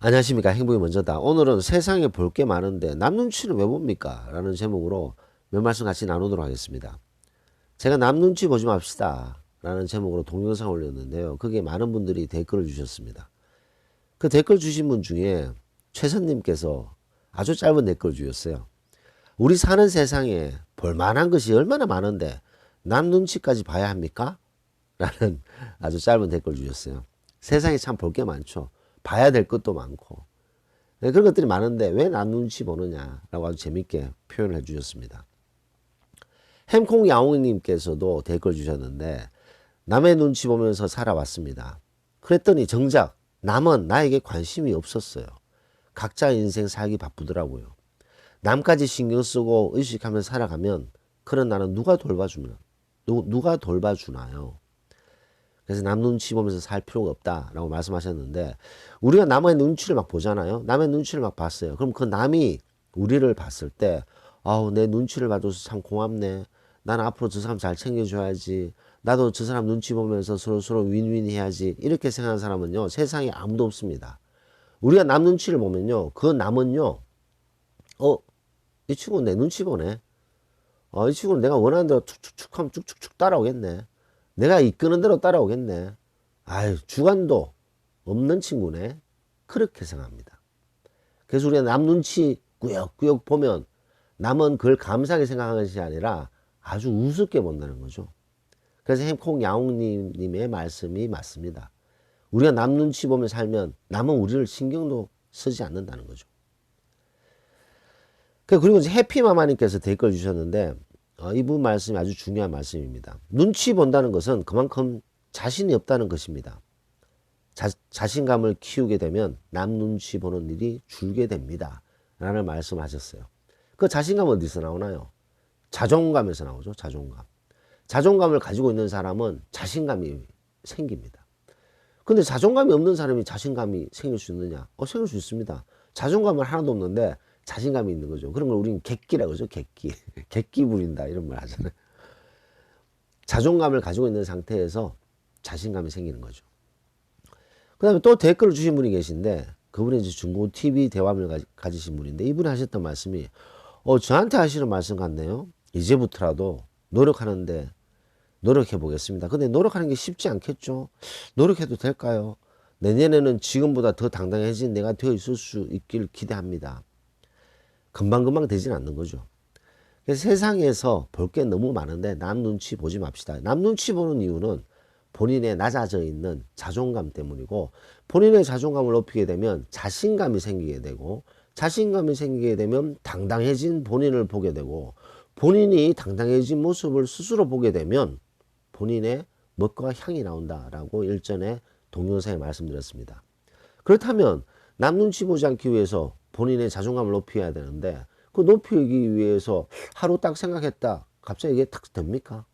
안녕하십니까? 행복이 먼저다. 오늘은 세상에 볼 게 많은데 남 눈치는 왜 봅니까? 라는 제목으로 몇 말씀 같이 나누도록 하겠습니다. 제가 남 눈치 보지 맙시다. 라는 제목으로 동영상 올렸는데요. 거기에 많은 분들이 댓글을 주셨습니다. 그 댓글 주신 분 중에 최선님께서 아주 짧은 댓글 주셨어요. 우리 사는 세상에 볼 만한 것이 얼마나 많은데 남 눈치까지 봐야 합니까? 라는 아주 짧은 댓글 주셨어요. 세상에 참 볼 게 많죠 봐야 될 것도 많고 네, 그런 것들이 많은데 왜남 눈치 보느냐라고 아주 재밌게 표현을 해주셨습니다. 햄콩 야옹님께서도 댓글 주셨는데 남의 눈치 보면서 살아왔습니다. 그랬더니 정작 남은 나에게 관심이 없었어요. 각자 인생 살기 바쁘더라고요. 남까지 신경 쓰고 의식하면서 살아가면 그런 나는 누가 돌봐주면 누, 누가 돌봐주나요? 그래서 남 눈치 보면서 살 필요가 없다라고 말씀하셨는데 우리가 남의 눈치를 막 보잖아요. 남의 눈치를 막 봤어요. 그럼 그 남이 우리를 봤을 때 아우 내 눈치를 봐줘서 참 고맙네. 나는 앞으로 저 사람 잘 챙겨줘야지. 나도 저 사람 눈치 보면서 서로 서로 윈윈 해야지. 이렇게 생각하는 사람은요 세상에 아무도 없습니다. 우리가 남 눈치를 보면요 그 남은요 어이 친구 내 눈치 보네. 어이 친구는 내가 원하는 대로 툭툭툭 하면 쭉쭉쭉 따라오겠네. 내가 이끄는 대로 따라오겠네. 아유, 주관도 없는 친구네. 그렇게 생각합니다. 그래서 우리가 남 눈치 꾸역꾸역 보면 남은 그걸 감사하게 생각하는 것이 아니라 아주 우습게 본다는 거죠. 그래서 햄콩 야옹님의 말씀이 맞습니다. 우리가 남 눈치 보며 살면 남은 우리를 신경도 쓰지 않는다는 거죠. 그리고 이제 해피마마님께서 댓글 주셨는데 어, 이분 말씀이 아주 중요한 말씀입니다. 눈치 본다는 것은 그만큼 자신이 없다는 것입니다. 자, 자신감을 키우게 되면 남 눈치 보는 일이 줄게 됩니다. 라는 말씀 하셨어요. 그 자신감 어디서 나오나요? 자존감에서 나오죠. 자존감. 자존감을 가지고 있는 사람은 자신감이 생깁니다. 근데 자존감이 없는 사람이 자신감이 생길 수 있느냐? 어, 생길 수 있습니다. 자존감은 하나도 없는데 자신감이 있는 거죠. 그런 걸 우리는 객기라고 하죠. 객기. 객기 부린다. 이런 말 하잖아요. 자존감을 가지고 있는 상태에서 자신감이 생기는 거죠. 그 다음에 또 댓글을 주신 분이 계신데 그분이 이제 중고 TV 대화를 가지신 분인데 이분이 하셨던 말씀이 어, 저한테 하시는 말씀 같네요. 이제부터라도 노력하는데 노력해 보겠습니다. 근데 노력하는 게 쉽지 않겠죠? 노력해도 될까요? 내년에는 지금보다 더 당당해진 내가 되어 있을 수 있길 기대합니다. 금방금방 되진 않는 거죠. 세상에서 볼 게 너무 많은데 남 눈치 보지 맙시다. 남 눈치 보는 이유는 본인의 낮아져 있는 자존감 때문이고 본인의 자존감을 높이게 되면 자신감이 생기게 되고 자신감이 생기게 되면 당당해진 본인을 보게 되고 본인이 당당해진 모습을 스스로 보게 되면 본인의 멋과 향이 나온다라고 일전에 동영상에 말씀드렸습니다. 그렇다면 남 눈치 보지 않기 위해서 본인의 자존감을 높여야 되는데 그 높이기 위해서 하루 딱 생각했다. 갑자기 이게 딱 됩니까?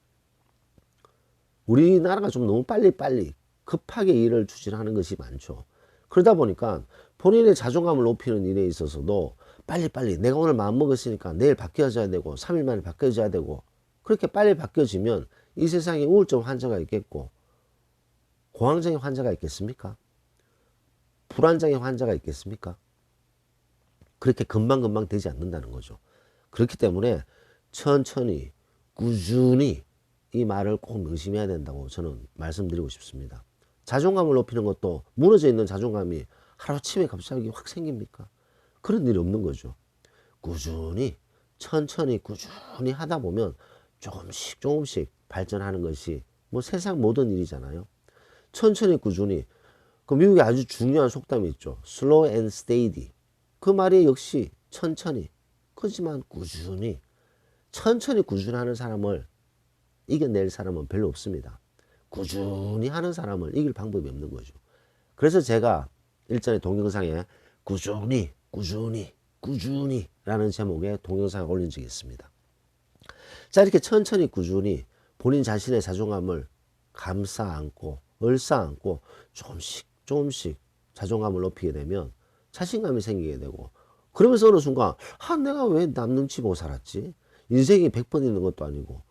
우리나라가 좀 너무 빨리빨리 급하게 일을 추진하는 것이 많죠. 그러다 보니까 본인의 자존감을 높이는 일에 있어서도 빨리빨리 내가 오늘 마음 먹었으니까 내일 바뀌어져야 되고 3일 만에 바뀌어져야 되고 그렇게 빨리 바뀌어지면 이 세상에 우울증 환자가 있겠고 공황장애 환자가 있겠습니까? 불안장애 환자가 있겠습니까? 그렇게 금방금방 되지 않는다는 거죠. 그렇기 때문에 천천히 꾸준히 이 말을 꼭 명심해야 된다고 저는 말씀드리고 싶습니다. 자존감을 높이는 것도 무너져 있는 자존감이 하루아침에 갑자기 확 생깁니까? 그런 일이 없는 거죠. 꾸준히 천천히 꾸준히 하다 보면 조금씩 조금씩 발전하는 것이 뭐 세상 모든 일이잖아요. 천천히 꾸준히 그 미국에 아주 중요한 속담이 있죠. slow and steady. 그 말이 역시 천천히 그렇지만 꾸준히 천천히 꾸준히 하는 사람을 이겨낼 사람은 별로 없습니다. 꾸준히 하는 사람을 이길 방법이 없는 거죠. 그래서 제가 일전에 동영상에 꾸준히, 꾸준히, 꾸준히 라는 제목의 동영상을 올린 적이 있습니다. 자, 이렇게 천천히 꾸준히 본인 자신의 자존감을 감싸 안고, 얼싸 안고 조금씩, 조금씩 자존감을 높이게 되면 자신감이 생기게 되고, 그러면서 어느 순간, 아, 내가 왜 남 눈치 보고 살았지? 인생이 100번 있는 것도 아니고,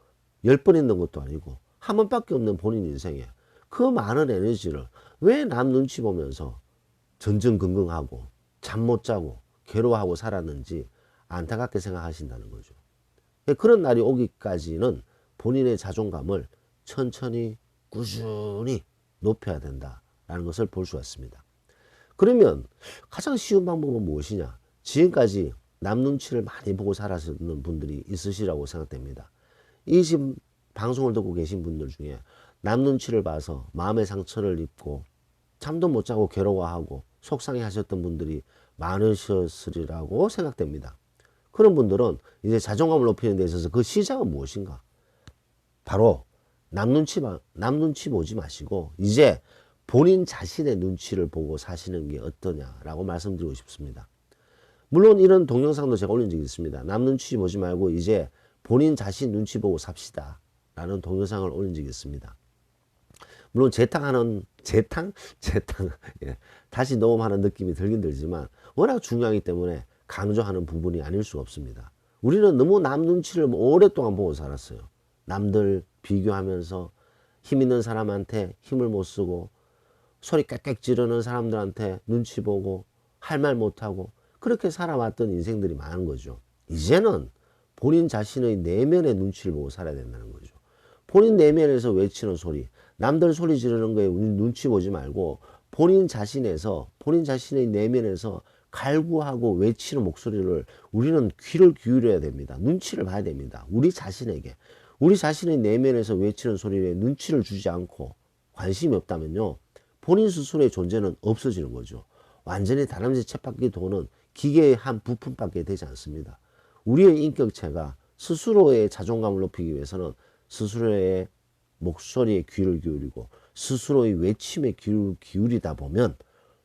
10번 있는 것도 아니고 한 번밖에 없는 본인 인생에 그 많은 에너지를 왜 남 눈치 보면서 전전긍긍하고 잠 못 자고 괴로워하고 살았는지 안타깝게 생각하신다는 거죠. 그런 날이 오기까지는 본인의 자존감을 천천히 꾸준히 높여야 된다라는 것을 볼 수가 있습니다. 그러면 가장 쉬운 방법은 무엇이냐? 지금까지 남 눈치를 많이 보고 살았는 분들이 있으시라고 생각됩니다. 이 지금 방송을 듣고 계신 분들 중에 남 눈치를 봐서 마음의 상처를 입고 잠도 못 자고 괴로워하고 속상해 하셨던 분들이 많으셨으리라고 생각됩니다. 그런 분들은 이제 자존감을 높이는 데 있어서 그 시작은 무엇인가? 바로 남 눈치, 봐- 남 눈치 보지 마시고 이제 본인 자신의 눈치를 보고 사시는 게 어떠냐라고 말씀드리고 싶습니다. 물론 이런 동영상도 제가 올린 적이 있습니다. 남 눈치 보지 말고 이제 본인 자신 눈치 보고 삽시다. 라는 동영상을 올린 적이 있습니다. 물론 재탕하는 재탕 재탕 예. 다시 녹음하는 느낌이 들긴 들지만 워낙 중요하기 때문에 강조하는 부분이 아닐 수가 없습니다. 우리는 너무 남 눈치를 오랫동안 보고 살았어요. 남들 비교하면서 힘 있는 사람한테 힘을 못 쓰고 소리 꽥꽥 지르는 사람들한테 눈치 보고 할 말 못하고 그렇게 살아왔던 인생들이 많은 거죠. 이제는 본인 자신의 내면의 눈치를 보고 살아야 된다는 거죠. 본인 내면에서 외치는 소리, 남들 소리 지르는 거에 눈치 보지 말고 본인 자신에서 본인 자신의 내면에서 갈구하고 외치는 목소리를 우리는 귀를 기울여야 됩니다. 눈치를 봐야 됩니다. 우리 자신에게 우리 자신의 내면에서 외치는 소리에 눈치를 주지 않고 관심이 없다면요. 본인 스스로의 존재는 없어지는 거죠. 완전히 다람쥐 쳇바퀴 도는 기계의 한 부품밖에 되지 않습니다. 우리의 인격체가 스스로의 자존감을 높이기 위해서는 스스로의 목소리에 귀를 기울이고 스스로의 외침에 귀를 기울이다 보면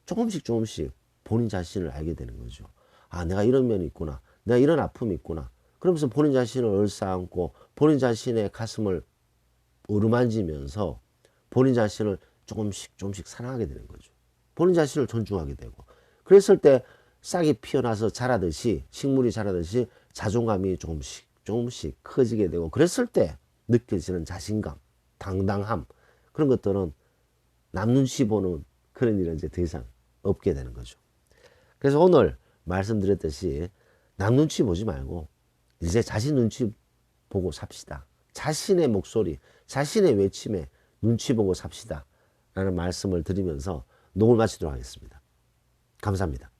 조금씩 조금씩 본인 자신을 알게 되는 거죠. 아, 내가 이런 면이 있구나. 내가 이런 아픔이 있구나. 그러면서 본인 자신을 얼싸안고 본인 자신의 가슴을 어루만지면서 본인 자신을 조금씩 조금씩 사랑하게 되는 거죠. 본인 자신을 존중하게 되고 그랬을 때 싹이 피어나서 자라듯이 식물이 자라듯이 자존감이 조금씩 조금씩 커지게 되고 그랬을 때 느껴지는 자신감, 당당함 그런 것들은 남 눈치 보는 그런 일은 이제 더 이상 없게 되는 거죠. 그래서 오늘 말씀드렸듯이 남 눈치 보지 말고 이제 자신 눈치 보고 삽시다. 자신의 목소리, 자신의 외침에 눈치 보고 삽시다. 라는 말씀을 드리면서 녹을 마치도록 하겠습니다. 감사합니다.